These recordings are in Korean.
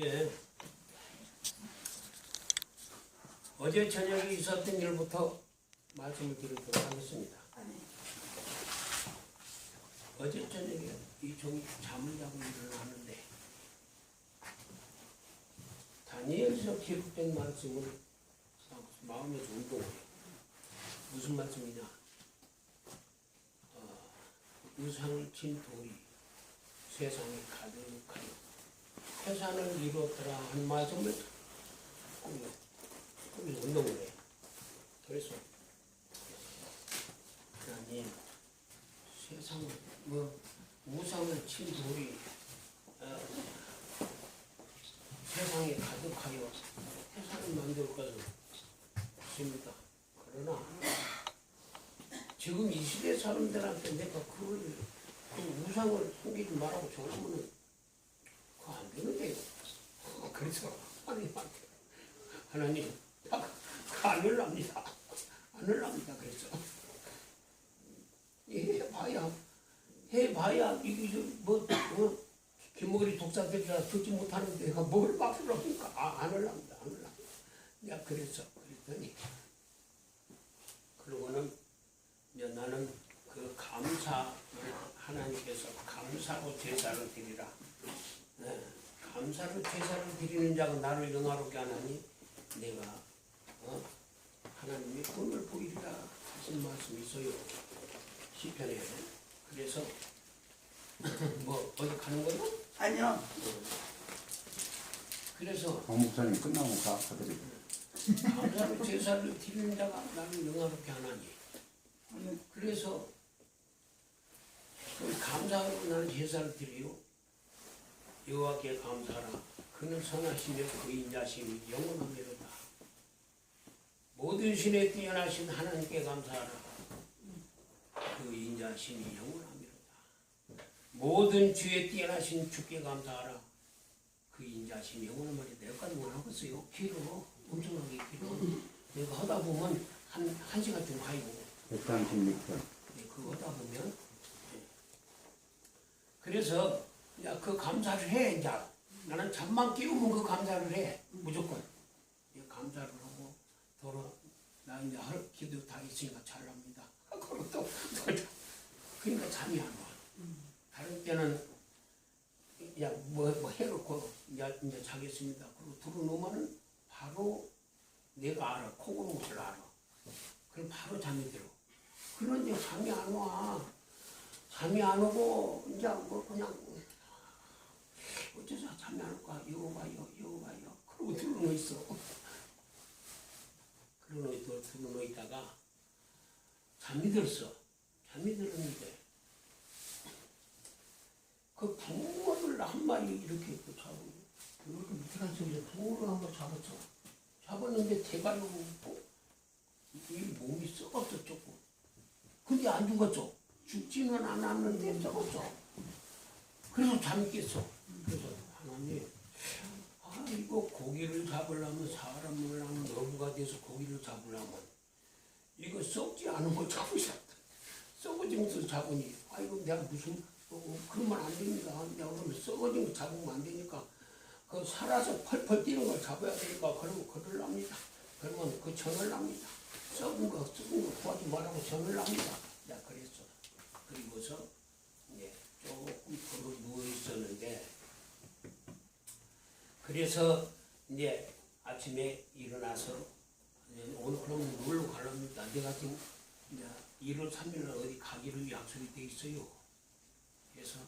이제 어제 저녁에 있었던 일부터 말씀을 드리도록 하겠습니다. 어제 저녁에 이 종이 잠을 자고 일어났는데 다니엘서 기록된 말씀을 마음에서 운동해요. 무슨 말씀이냐? 어, 우상을 친 돌이 세상에 가득하여 태산을 이루었더라 한 말씀을 운동을 해요. 그래서 하나님 세상을 뭐 우상을 친 돌이 어, 세상에 가득하여 세상을 만들 것은 없습니다. 그러나 지금 이 시대 사람들한테 내가 그걸 그 우상을 숨기지 말라고 정하면은 그거 안 되는데요. 어, 그래서 하나님한테 하나님. 안 흘랍니다. 그래서 해봐야 해봐야 이게 뭐, 뭐 김머리 독사들이라 듣지 못하는데 내가 뭘 말을 합니까? 아, 안 흘랍니다. 안 흘랍니다. 내가 그래서 그랬더니 그러고는 이제 나는 그 감사 하나님께서 감사로 제사를 드리라. 네, 감사로 제사를 드리는 자가 나를 영화롭게 하나니? 내가 어, 하나님의 꿈을 보이리라 하신 말씀이 있어요. 시편에. 그래서 뭐 어디 가는 거요? 아니요. 그래서 박 목사님 끝나고 가. 가드리고 감사로 제사를 드리는 자가 나를 영화롭게 하나니 그래서 그 감사하고 나는 제사를 드려요. 여호와께 감사하라. 그는 선하시며 그 인자심이 영원하미로다. 모든 신에 뛰어나신 하나님께 감사하라. 그 인자심이 영원하미로다. 모든 주에 뛰어나신 주께 감사하라. 그 인자심이 영원하미로다. 여기까지 원하겠어요. 길어. 엄청나게 길어. 내가 하다 보면 한, 한 시간쯤 가요. 136편 네, 그거 하다 보면 네. 그래서 이제 그 감사를 해 이제 나는 잠만 깨우면 그 감사를 해 무조건 이 감사를 하고 도로 나 이제 할 기도 다 있으니까 잘납니다 그리고 또 그러니까 잠이 안 와. 다른 때는 야뭐 뭐 해놓고 이제 이제 자겠습니다. 그리고 들어놓으면은 바로 내가 알아 코고는 걸 알아. 그럼 바로 잠이 들어. 그런데 잠이 안 와. 잠이 안 오고 이제 뭐 그냥 어째서 잠이 안 올까? 이거 봐요. 그러고 들어놓 있어. 있 들어놓 있다가 잠이 들었어. 잠이 들었는데 그 붕어를 한 마리 이렇게 또 잡고 이렇게 밑에 간 소리에 붕어를 한번 잡았어. 잡았는데 대가리가 없고 이 몸이 썩었어 조금. 근데 안 죽었어. 죽지는 않았는데 썩었어. 그래서 잠이 깼어. 이거 고기를 잡으려면 사람을 하면 어부가 돼서 고기를 잡으려면 이거 썩지 않은 거 잡으셨다. 거 잡으니 아이고 내가 무슨 어, 그러면 안 됩니다. 내가 그러면 썩어진 거 잡으면 안 되니까 그 살아서 펄펄 뛰는 걸 잡아야 되니까 그러면 그를 납니다. 그러면 그 전을 납니다. 썩은 거 썩은 거 구하지 말라고 전을 납니다. 내가 그랬어. 그리고서 이제 조금 걸어 누워 있었는데 그래서 이제 아침에 일어나서 오늘 그러면 놀러 가랍니다. 내가 지금 이제 1월 3일 날 어디 가기로 약속이 돼 있어요. 그래서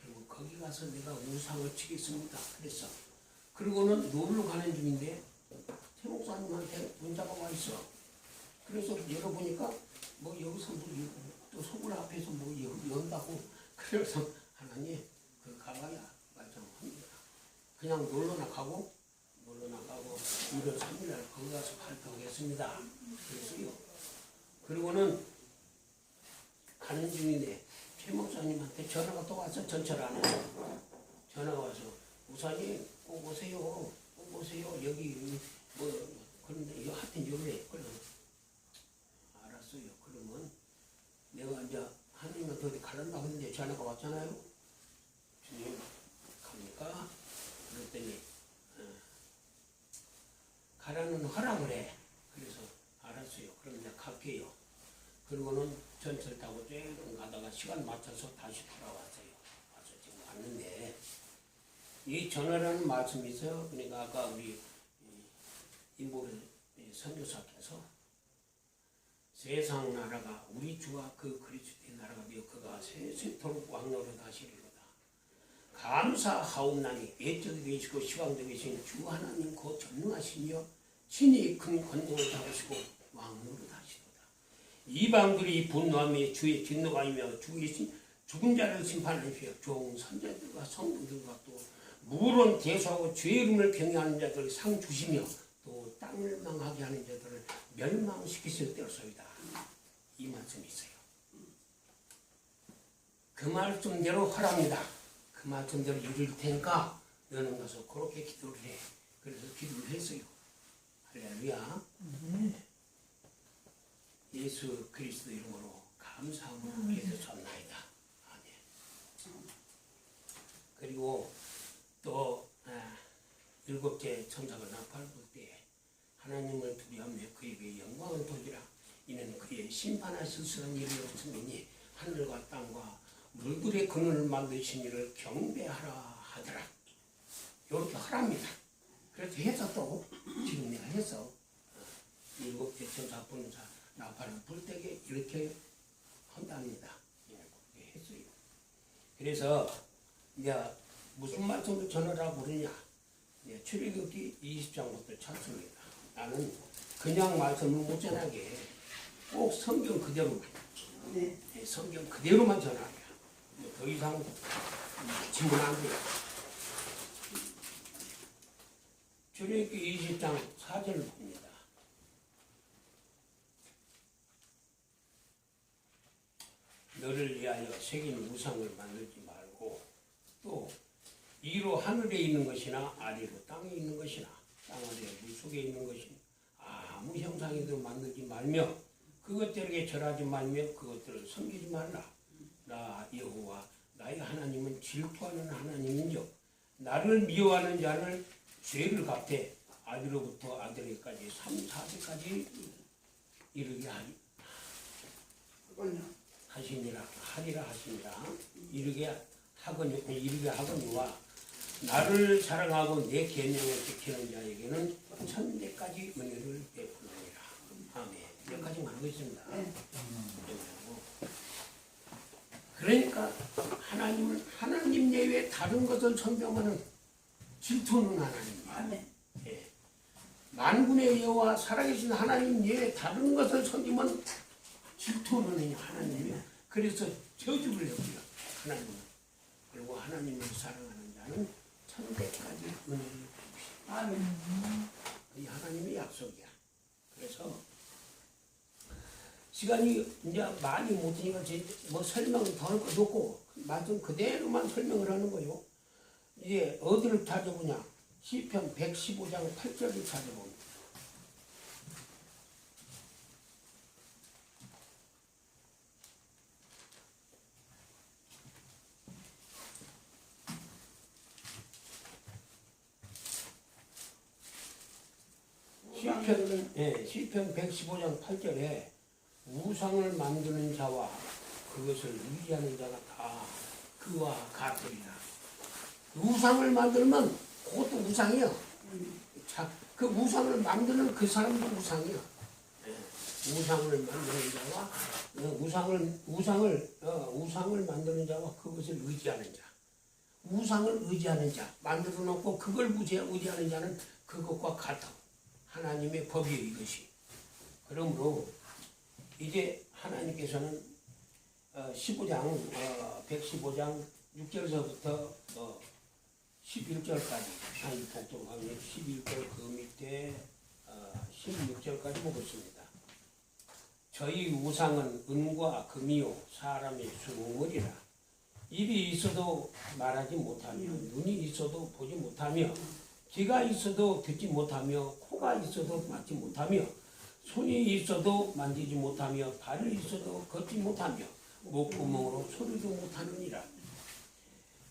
그리고 거기 가서 내가 우상을 치겠습니다. 그랬어. 그리고는 놀러 가는 중인데 최 목사님한테 문자가 와 있어. 그래서 열어보니까 뭐 여기서 뭐또 서울 앞에서 뭐 연- 연다고 그래서 하나님 그 가봐야. 그냥 놀러 나 가고 놀러 나 가고 1월 3일날 거기 가서 발표하겠습니다. 그랬어요. 그리고는 가는 중인데 최 목사님한테 전화가 또 와서 전철 안에 전화가 와서 우사님 꼭 오세요 꼭 오세요 여기 뭐 그런데 이거 하여튼 요래 그래 알았어요 그러면 내가 이제 하나님한테 어디 가란다고 했는데 전화가 왔잖아요 주님 갑니까? 그랬더니 어, 가라는 허락을 해. 그래서 알았어요. 그럼 이제 갈게요. 그리고는 전철 타고 쭉 가다가 시간 맞춰서 다시 돌아왔어요. 와서 지금 왔는데 이 전화라는 말씀이 있어요. 그러니까 아까 우리 인복의 선교사께서 세상 나라가 우리 주와 그 그리스도의 나라가 되어 그가 세세토록 왕노릇 하시리로 감사하옵나니 애적이 계시고 시황도 계신 주 하나님 곧 전능하시며 친히 큰 권능을 잡으시고 왕노로 다시도다. 이방들이 분노하며 주의 진노가 이며 주의 죽은 자를 심판하시며 종 선자들과 성도들과 또 무론 대수하고 죄의 이름을 경외하는 자들을 상 주시며 또 땅을 망하게 하는 자들을 멸망시키실 때로소이다. 이 말씀이 있어요. 그 말씀대로 하랍니다. 그 말씀대로 이룰 테니까 너는 가서 그렇게 기도를 해. 그래서 기도를 했어요. 할렐루야. 예수 그리스도 이름으로 감사함을 기도했나이다. 아멘. 그리고 또 아, 일곱째 천사가 나팔 불 때 하나님을 두려하며 그에게 영광을 돌리라. 이는 그의 심판하실 수는 일이 없으니 하늘과 땅과 물들의 근원을 만드신 이를 경배하라 하더라. 이렇게 하랍니다. 그래서 해서 또 지금 내가 해서 어, 일곱째 천사 분사 나팔을 불 때에 이렇게 한답니다. 예, 그렇게 했어요. 그래서 이제 무슨 말씀을 전하라고 그러냐? 예, 출애굽기 20장부터 찾습니다. 나는 그냥 말씀을 못 전하게 꼭 성경 그대로만 네. 예, 성경 그대로만 전하게. 뭐더 이상 질문 안 돼요. 출애굽기 20장 4절을 봅니다. 너를 위하여 새긴 우상을 만들지 말고 또 이로 하늘에 있는 것이나 아래로 땅에 있는 것이나 땅 아래 물 속에 있는 것이나 아무 형상이도 만들지 말며 그것들에게 절하지 말며 그것들을 섬기지 말라 나 여호와 나의 하나님은 질투하는 하나님인즉 나를 미워하는 자는 죄를 갚되 아들로부터 아들에게까지 3, 4세까지 이르게 그건요. 하시니라 하리라 하시니라 이르게 하거니 이르게 하거니와 나를 사랑하고 내 계명을 지키는 자에게는 천대까지 은혜를 베푸느니라. 아멘. 여기까지만 하겠습니다. 네. 그러니까 하나님은 하나님 예외 다른 것을 선병하는 질투는 아멘. 예. 만군의 여호와 살아계신 하나님 예외 다른 것을 섬기면 질투는 하나님이야. 그래서 저주를 해버려 하나님은. 그리고 하나님을 사랑하는 자는 천대까지 은혜를. 아멘. 이 하나님의 약속이야. 그래서 시간이 이제 많이 못 드니까 제- 뭐 설명을 더할 것도 없고 말씀 그대로만 설명을 하는 거요. 이제 어디를 찾아보냐? 시편 115장 8절을 찾아봅니다. 시편, 예, 시편 115장 8절에 우상을 만드는 자와 그것을 의지하는 자가 다 그와 같으리라. 우상을 만들면 그것도 우상이야. 자, 그 우상을 만드는 그 사람도 우상이야. 예, 우상을 만드는 자와 어, 우상을 우상을 어, 우상을 만드는 자와 그것을 의지하는 자. 우상을 의지하는 자 만들어 놓고 그걸 의지- 의지하는 자는 그것과 같아. 하나님의 법이에요 이것이. 그러므로 이제 하나님께서는 어, 15장 어, 115장 6절서부터 어, 11절까지 아니 복종하면 11절 그 밑에 어, 16절까지 보겠습니다. 저희 우상은 은과 금이요 사람의 수공을이라 입이 있어도 말하지 못하며 눈이 있어도 보지 못하며 귀가 있어도 듣지 못하며 코가 있어도 맡지 못하며 손이 있어도 만지지 못하며 발이 있어도 걷지 못하며 목구멍으로 소리도 못하느니라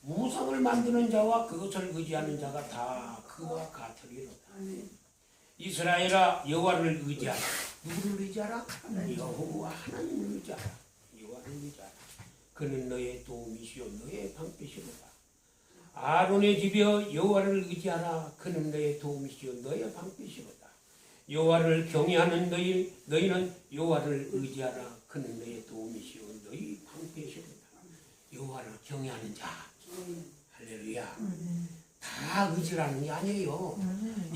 우상을 만드는 자와 그것을 의지하는 자가 다 그와 같으리로다. 이스라엘아 여호와를 의지하라. 누구를 의지하라? 여호와 하나님을 의지하라. 여호와를 의지하라. 그는 너의 도움이시요 너의 방패시로다. 아론의 집이여 여호와를 의지하라. 그는 너의 도움이시요 너의 방패시로다. 여호와를 경외하는 너희 너희는 여호와를 의지하라. 그는 너의 도움이시요 너희 방패시로다. 여호와를 경외하는 자. 할렐루야. 다 의지라는 게 아니에요.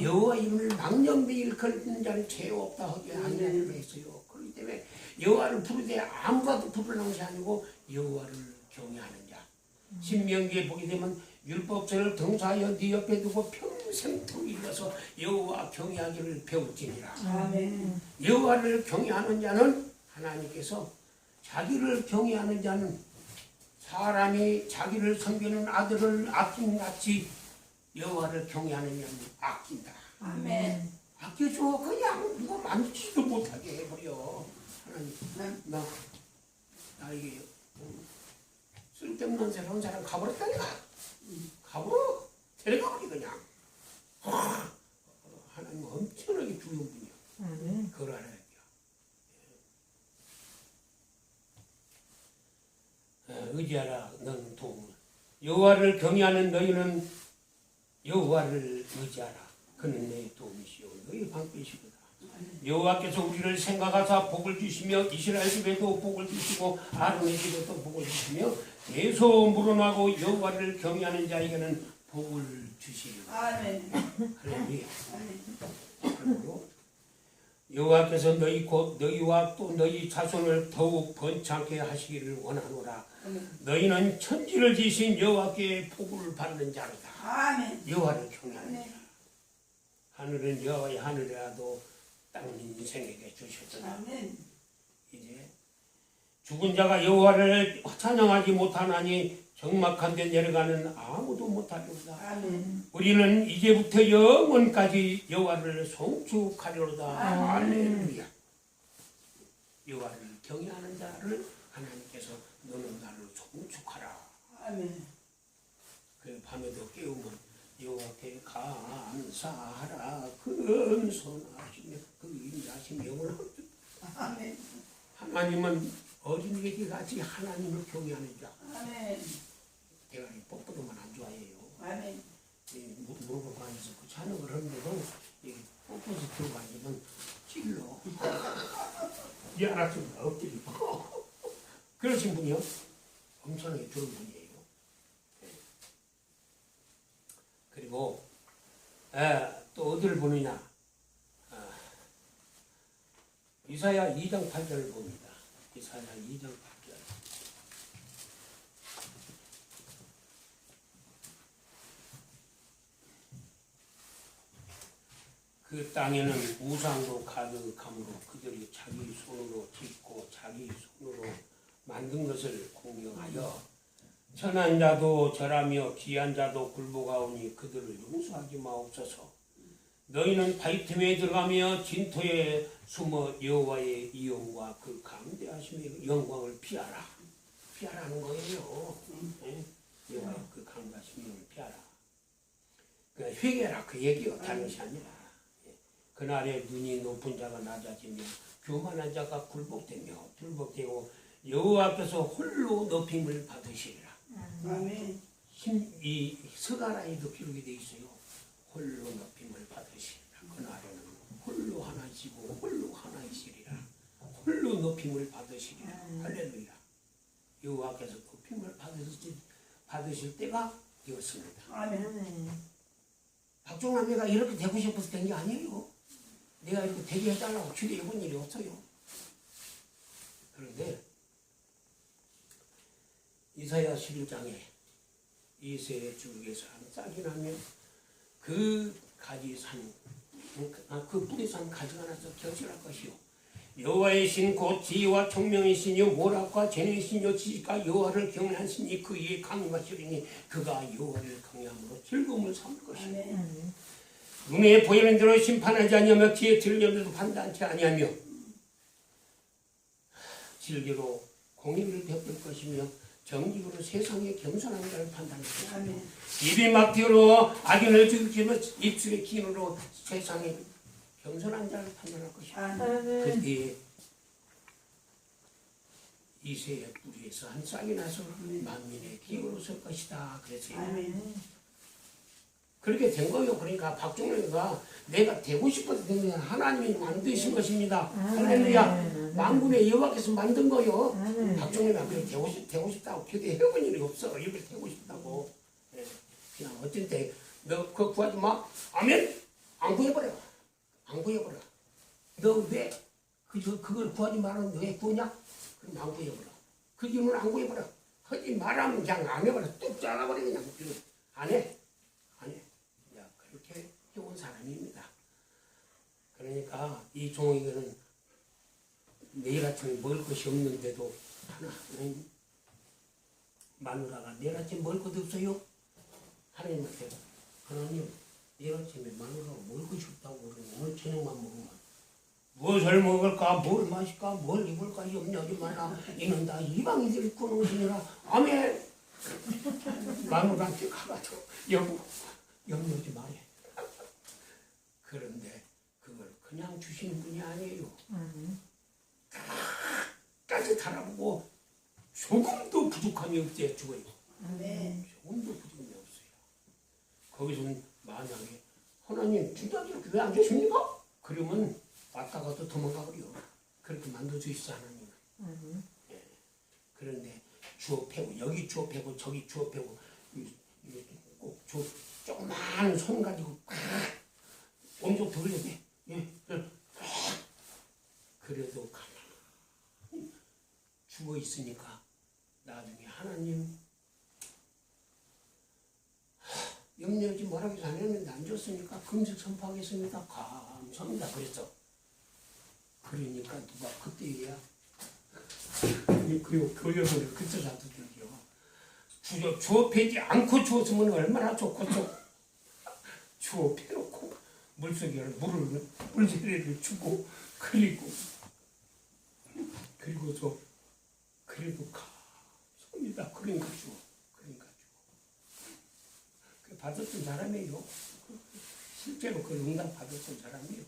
여호와 이름을 망령매일 걸는 자는 죄 없다 하게 하느니라 했어요. 그렇기 때문에 여호와를 부르되 아무가도 부르는 것이 아니고 여호와를 경외하는 자. 신명기에 보게 되면 율법서를 등사하여 네 옆에 두고 평생 통일러서 여호와 경외하기를 배울지니라. 아멘. 여호와를 경외하는 자는 하나님께서 자기를 경외하는 자는 사람이 자기를 섬기는 아들을 아낀 같이 여호와를 경외하는 자는 아낀다. 아멘. 아껴줘 그냥 누가 만지지도 못하게 해버려. 하나님 나 나에게 음, 쓸데없는 새로운 사람 가버렸다니까. 가버려 데려가버리 그냥. 아, 하나님 엄청나게 두려운 분이야. 그걸 알아야 돼요. 예, 의지하라 너는 도움을. 여호와를 경외하는 너희는 여호와를 의지하라. 그는 내 도움이시오. 너희 방패시구나 여호와께서 우리를 생각하사 복을 주시며 이스라엘 집에도 복을 주시고 아론의 집에도 복을 주시며 계속 물어나고 여호와를 경외하는 자에게는 복을 주시리라 아멘. 할렐루야 아멘. 그리고 여호와께서 너희 곧 너희와 또 너희 자손을 더욱 번창케 하시기를 원하노라. 너희는 천지를 지신 여호와께 복을 받는 자로다. 아멘. 여호와를 경외하는 자. 아멘. 하늘은 여호와의 하늘이라도 땅은 인생에게 주셨으나. 이제 죽은 자가 여호와를 찬양하지 못하나니 적막한 데 내려가는 아무도 못하리로다. 아멘. 우리는 이제부터 영원까지 여호와를 송축하리로다. 할렐루야. 여호와를 경외하는 자를 하나님께서 너는 나를 송축하라. 아멘. 그 밤에도 깨우면 여호와께 감사하라. 그 영원한 아멘. 하나님은 어린이에게 같이 하나님을 경외하는 자. 아멘. 대가리 뽀뽀도만 안 좋아해요. 아멘. 이 무- 무릎을 관해서 그 찬양을 하는데도 이 뽀뽀서 들어가면 찔러. 미안하지만 엎드리고. 그러신 분이요. 엄청나게 좋은 분이에요. 예. 그리고 에, 또 어디를 보느냐. 아, 이사야 2장 8절을 봅니다. 이사야 2장 8절. 그 땅에는 우상도 가득함으로 그들이 자기 손으로 짓고 자기 손으로 만든 것을 공경하여 천한 자도 절하며 귀한 자도 굴복하오니 그들을 용서하지 마옵소서. 너희는 바위 틈에 들어가며 진토에 숨어 여호와의 이용과 그 강대하심의 영광을 피하라. 피하라는 거예요. 예? 여호와의 그 강대하심의 영광을 피하라. 그 회개라 그 얘기요. 다른 것이 아니라. 예. 그날에 눈이 높은 자가 낮아지며 교만한 자가 굴복되며 불복되고 여호와께서 홀로 높임을 받으시리라. 아멘. 힘, 이 서가라에도 기록이 돼 있어요. 홀로 높임을 받으시리라. 그날에는 홀로 하나시고 홀로 하나이시리라. 홀로 높임을 받으시리라. 할렐루야. 여호와께서 높임을 받으실, 받으실 때가 되었습니다. 아멘. 박종남매가 이렇게 되고 싶어서 된 게 아니에요. 내가 이렇게 되게 해달라고 주례 해본 일이 없어요. 그런데 이사야 11장에 이세의 줄기에서 한 싹이 나면 그 가지 산, 아, 그 뿌리 산 가지가 나서 결실할 것이요. 여호와의 신 곧 지혜와 총명의 신이요 모락과 재능의 신이요 지식과 여호와를 경외한 신이 그 위에 강림하시리니 그가 여호와를 경외함으로 즐거움을 삼을 것이요. 눈에 보이는 대로 심판하지 아니하며 귀에 들려도 판단치 아니하며 진리로 공의를 베풀 것이며 정직으로 세상의 겸손한 자를 아멘. 입이 막히로 악인을 죽이며 입술의 기인으로 세상의 겸손한 자를 판단할. 아멘. 그때 이세의 뿌리에서 한 싹이 나서 만민의 기업으로 설 것이다. 그랬어요. 아멘. 그렇게 된 거예요. 그러니까 박종래가 내가 되고 싶어서 된 게 하나님이 만드신 것입니다. 할렐루야. 만군의 여호와께서 만든 거요. 박종래가 그렇게 되고, 싶, 되고 싶다고 기도해 본 일이 없어. 이렇게 되고 싶다고. 예. 그냥 어쩔 때 너 그거 구하지 마. 아멘. 안 구해버려. 안 구해버려. 너 왜 그, 저, 그걸 구하지 말라는 왜 구하냐? 그럼 안 구해버려. 그 이유는 안 구해버려. 하지 말라면 그냥 안 해버려. 뚝 잘라버려 그냥. 안 해. 해온 사람입니다. 그러니까 이 종에게는 내일 아침에 먹을 것이 없는데도 하나는 마누라가 내일 아침에 먹을 것 없어요? 하나님한테 하나님 내일 아침에 마누라가 먹을 것이 없다고 그러면 오늘 저녁만 먹으면 무엇을 먹을까 뭘 마실까 뭘 입을까 염려하지 마라 이는 다 이방인들이 꾸는 것이니라 아멘 마누라한테 가가지고 염려하지 마래 그런데 그걸 그냥 주시는 분이 아니에요 아멘. 까지 달아보고 조금도 부족함이 없대 죽어요 아멘. 조금도 부족함이 없어요 거기서는 만약에 하나님 주다 이렇게 왜안 주십니까? 그러면 왔다가 또 도망가 버려 그렇게 만들어 주시죠 하나님은 아멘. 그런데 주어 패고 여기 주어 패고 저기 주어 패고 꼭저 조그마한 손 가지고 돼. 예, 예. 그래도 가만히 죽어 있으니까 나중에 하나님 하, 염려하지 말라고 하나님 안 줬으니까 금식 선포하겠습니다. 감사합니다. 그랬어. 그러니까 누가 그때야 그리고 교육을 그때 드디어 주저 주업하지 않고 주었으면 얼마나 좋겠어 주업해놓고 물속에 물을 물세례를 주고 그리고 그리고서 그래도 감사합니다. 그러니까 주어 그러니까 주어 그 받았던 사람이에요. 실제로 그 응답 받았던 사람이에요.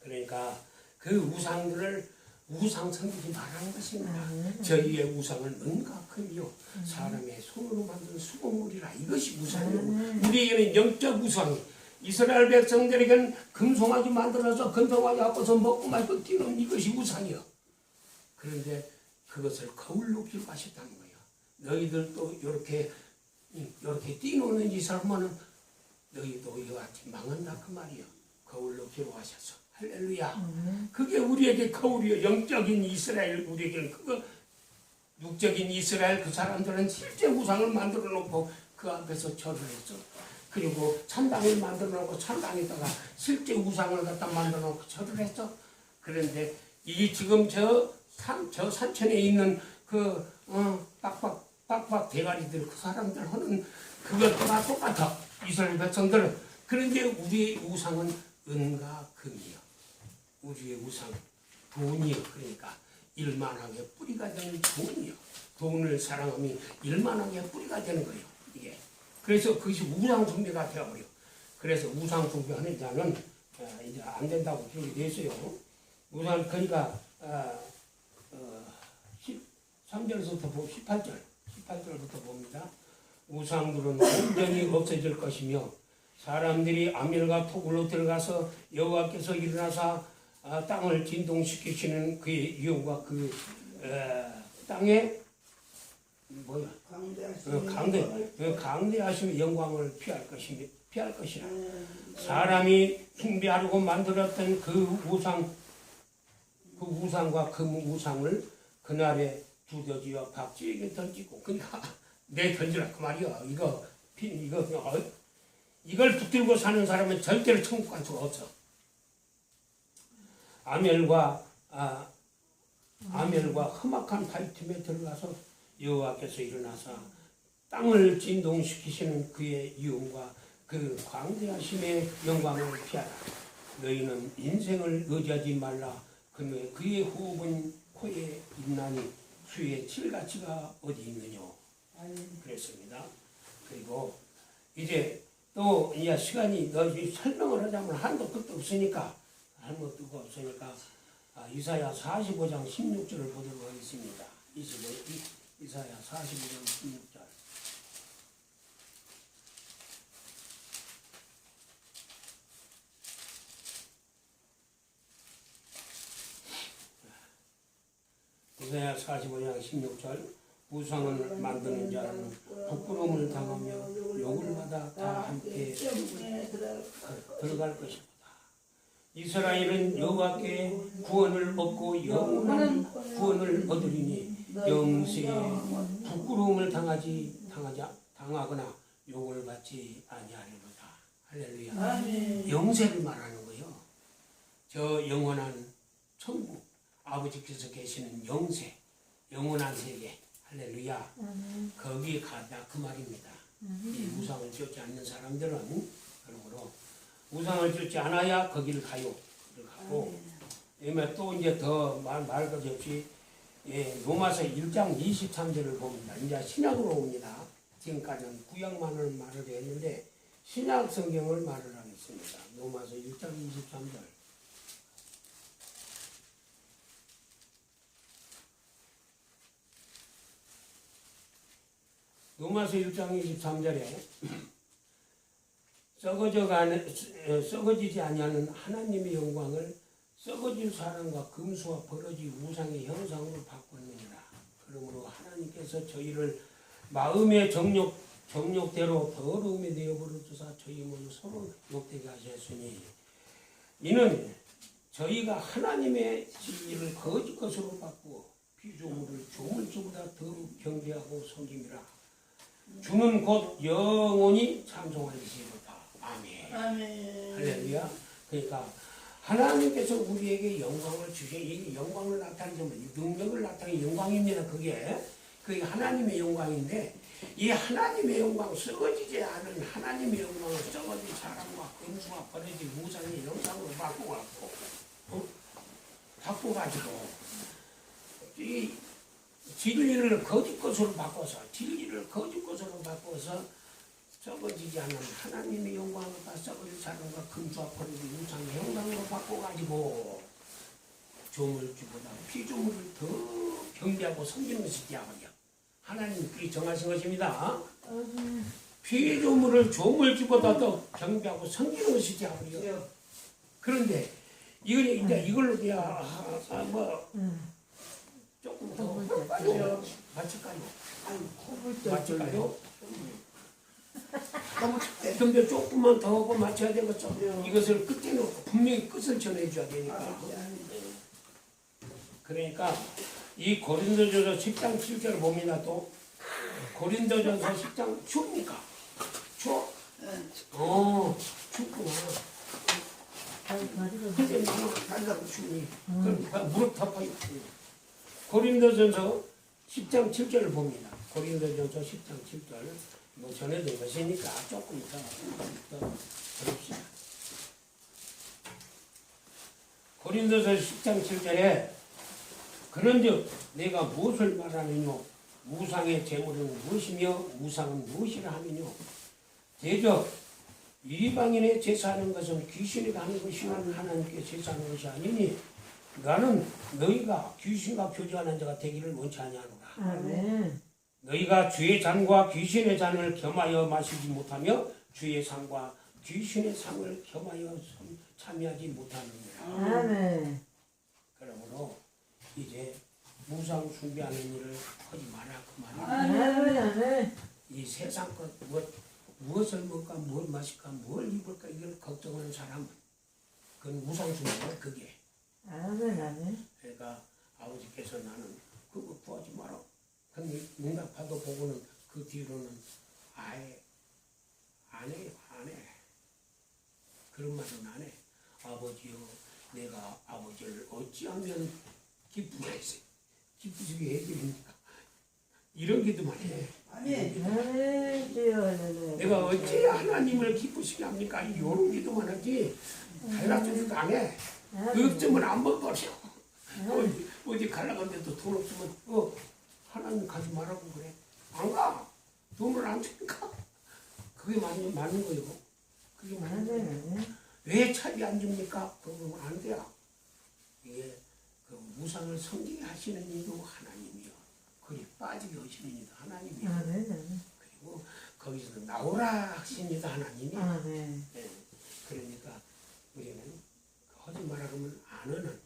그러니까 그 우상들을 우상 섬기지 말라는 것입니다. 저희의 우상은 은각하며 사람의 손으로 만든 수건물이라 이것이 우상이요. 우리에게는 영적 우상이 이스라엘 백성들에게는 금송아지 만들어서 금송아지 갖고서 먹고 마시고 뛰는 이것이 우상이요. 그런데 그것을 거울로 기록하셨다는 거예요. 너희들도 이렇게 이렇게 뛰노는 이 사람은 너희도 이와 같이 망한다 그 말이요. 거울로 기록하셨어. 할렐루야. 그게 우리에게 거울이요. 영적인 이스라엘 우리에게는 그거 육적인 이스라엘 그 사람들은 실제 우상을 만들어 놓고 그 앞에서 절을 했어. 그리고 찬당을 만들어 놓고 찬당에다가 실제 우상을 갖다 만들어 놓고 절을 했어. 그런데 이 지금 저 산, 저 산천에 있는 그, 어, 빡빡, 빡빡 대가리들 그 사람들 하는 그것과 똑같아. 이스라엘 백성들은. 그런데 우리의 우상은 은과 금이요. 우리의 우상 돈이요 그러니까 일만하게 뿌리가 되는 돈이요 돈을 사랑하면 일만하게 뿌리가 되는 거예요. 이게. 그래서 그것이 우상 숭배가 되어버려. 그래서 우상 숭배하는 자는 어, 이제 안 된다고 기록이 됐어요. 우상 그러니까 어, 어, 13절에서부터 보고 18절. 18절부터 봅니다. 우상들은 온전히 없어질 것이며 사람들이 아밀과 토굴로 들어가서 여호와께서 일어나사 아, 땅을 진동시키시는 그의 유혹과 그 에, 땅에 뭐야? 어, 강대 어, 강대하신 영광을 피할 것이며 피할 것이라. 아멘. 사람이 숭배하려고 만들었던 그 우상 그 우상과 그 우상을 그날에 두더지와 박쥐에게 던지고 그러니까 내 던지라. 그 말이야. 이거 피 이거 어, 이걸 붙들고 사는 사람은 절대로 천국 갈 수가 없어 아멜과 아, 아멜과 험악한 바위 틈에 들어가서 여호와께서 일어나사 땅을 진동시키시는 그의 유음과 그 광대하심의 영광을 피하라. 너희는 인생을 의지하지 말라. 그의 그의 호흡은 코에 있나니 수의 칠가치가 어디 있느냐. 그랬습니다. 그리고 이제 또 이제 시간이 너 설명을 하자면 한도 끝도 없으니까 한도 끝도 없으니까 아, 이사야 45장 16절을 보도록 하겠습니다. 25, 이, 이사야 45장 16절. 이사야 45장 16절 우상을 만드는 자는 부끄러움을 당하며 욕을 받아 다 함께 들어갈 것이다. 이스라엘은 여호와께 구원을 얻고 영원한 구원을 얻으리니 영세에 부끄러움을 당하지 당하지 당하거나 욕을 받지 아니하리로다. 할렐루야. 아멘. 영세를 말하는 거요. 저 영원한 천국 아버지께서 계시는 영세 영원한 세계 할렐루야. 거기에 가자 그 말입니다. 이 우상을 쫓지 않는 사람들은 그러므로 우상을 쫓지 않아야 거기를 가요. 가고 그다음에 또 이제 더말 말 것이 없이 예, 로마서 1장 23절을 봅니다. 이제 신약으로 옵니다. 지금까지는 구약만을 말을 했는데 신약 성경을 말을 하겠습니다. 로마서 1장 23절. 로마서 1장 23절에 썩어지지 아니하는 하나님의 영광을 썩어질 사람과 금수와 버러지 우상의 형상으로 바꿨느니라. 그러므로 하나님께서 저희를 마음의 정욕 정욕대로 더러움에 내어버려두사 저희 몸을 서로 욕되게 하셨으니 이는 저희가 하나님의 진리를 거짓 것으로 바꾸어 피조물을 조물주보다 더 경배하고 섬김이라. 주는 곧 영원히 찬송하시리로다. 아멘. 아멘. 할렐루야. 그러니까 하나님께서 우리에게 영광을 주신 이 영광을 나타내면 능력을 나타내는 영광입니다. 그게 그게 하나님의 영광인데 이 하나님의 영광 썩어지지 않은 하나님의 영광을 썩어진 사람과 금수와 버려진 우상의 영상으로 바꾸고 어? 바꿔가지고 이 진리를 거짓 것으로 바꿔서 진리를 거짓 것으로 바꿔서 썩어지지 않은 하나님의 영광을 다 썩어질 사람과 금수와 버려진 우상의 영광으로 바꿔가지고 조물주보다 피조물을 더 경배하고 섬기는 것이 디아버려 하나님께 정하신 것입니다. 피조물을 조물주보다 더 경배하고 섬기는 것이 디아버려 그런데 이걸 이제 이걸로 그냥 아, 아, 뭐 조금 더? 맞출까요? 맞출까요? 너무 춥대. 근데 조금만 더 하고 맞춰야 되겠죠. 이것을 끝에 놓고 분명히 끝을 전해줘야 되니까. 그러니까 이 고린도전서 10장 7절을 봅니다. 또 고린도전서 10장 춥니까? 추워? 어, 춥구나. 근데 나는 달라고 추니. 무릎 덮어요. 고린도전서 10장 7절을 봅니다. 고린도전서 10장 7절. 뭐 전해진 것이니까 조금 더, 더 해봅시다. 고린도서 10장 7절에 그런즉 내가 무엇을 말하느뇨 우상의 재물은 무엇이며 우상은 무엇이라 하느뇨 대적 이방인의 제사하는 것은 귀신이 가는 것이요 하나님께 제사하는 것이 아니니 나는 너희가 귀신과 교제하는 자가 되기를 원치 아니하노라 아멘. 너희가 주의 잔과 귀신의 잔을 겸하여 마시지 못하며 주의 상과 귀신의 상을 겸하여 참여하지 못하느니라 아멘. 그러므로 이제 무상 숭배하는 일을 하지 마라 그 말이야. 아멘. 이 세상 것 무엇, 무엇을 먹을까 뭘 마실까 뭘 입을까 이걸 걱정하는 사람 그건 무상 숭배야 그게. 아멘. 아멘. 그러니까 아버지께서 나는 그거 구하지 마라. 근데 응답하도 보고는 그 뒤로는 아예 안 해요 안 해. 그런 말은 안 해. 아버지요 내가 아버지를 어찌하면 기쁘게 기쁘시게 해드립니까? 이런 기도만 해. 할렐루야. 내가 어찌 하나님을 기쁘시게 합니까? 이런 기도만 하지 달라주지도 안 해. 없으면 안 먹어버려. 어디, 가려는데도 돈 없으면 어 하나님 가지 말라고 그래. 안 가. 돈을 안 주니까. 그게 맞는, 맞는 거예요. 그게 뭐예요? 아멘. 왜 차비 안 줍니까? 그러면 안 돼요. 이게 그 무상을 섬기게 하시는 이도 하나님이요. 그리 빠지게 하시는 이도 하나님이요. 아멘, 아멘. 그리고 거기서 나오라 하시는 이도 하나님이요. 아멘. 예. 그러니까 우리는 그 거짓말하면 안 하는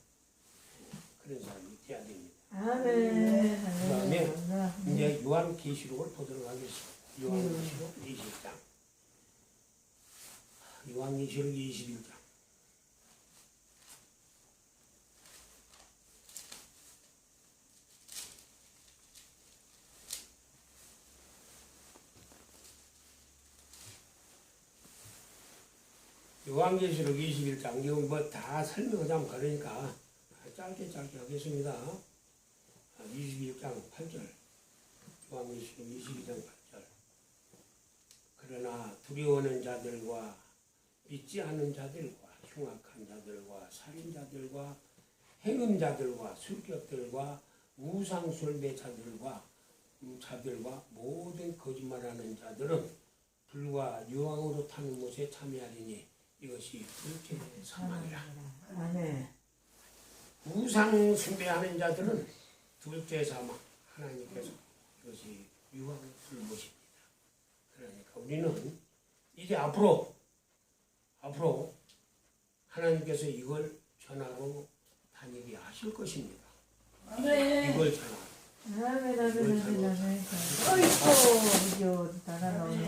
예, 그런 사람이 돼야 됩니다. 아멘. 그 다음에 할렐루야. 이제 요한계시록을 보도록 하겠습니다. 요한계시록 20장. 요한계시록 21장. 요한계시록 21장 이거 뭐 다 설명하자면 그러니까 짧게 짧게 하겠습니다. 21장 8절 요한계시록 22장 8절 그러나 두려워하는 자들과 믿지 않는 자들과 흉악한 자들과 살인자들과 행음자들과 술격들과 우상술배자들과 음, 자들과 모든 거짓말하는 자들은 불과 유황으로 타는 못에 참여하리니 이것이 둘째 사망이라. 우상 숭배하는 자들은 둘째 사망 하나님께서 이것이 유황을 불못입니다. 그러니까 우리는 이제 앞으로 앞으로 하나님께서 이걸 전하러 다니게 하실 것입니다. 아멘. 이걸 전하. 아멘, 아멘, 아멘, 아멘. 어이구, 이거 달아 나오네.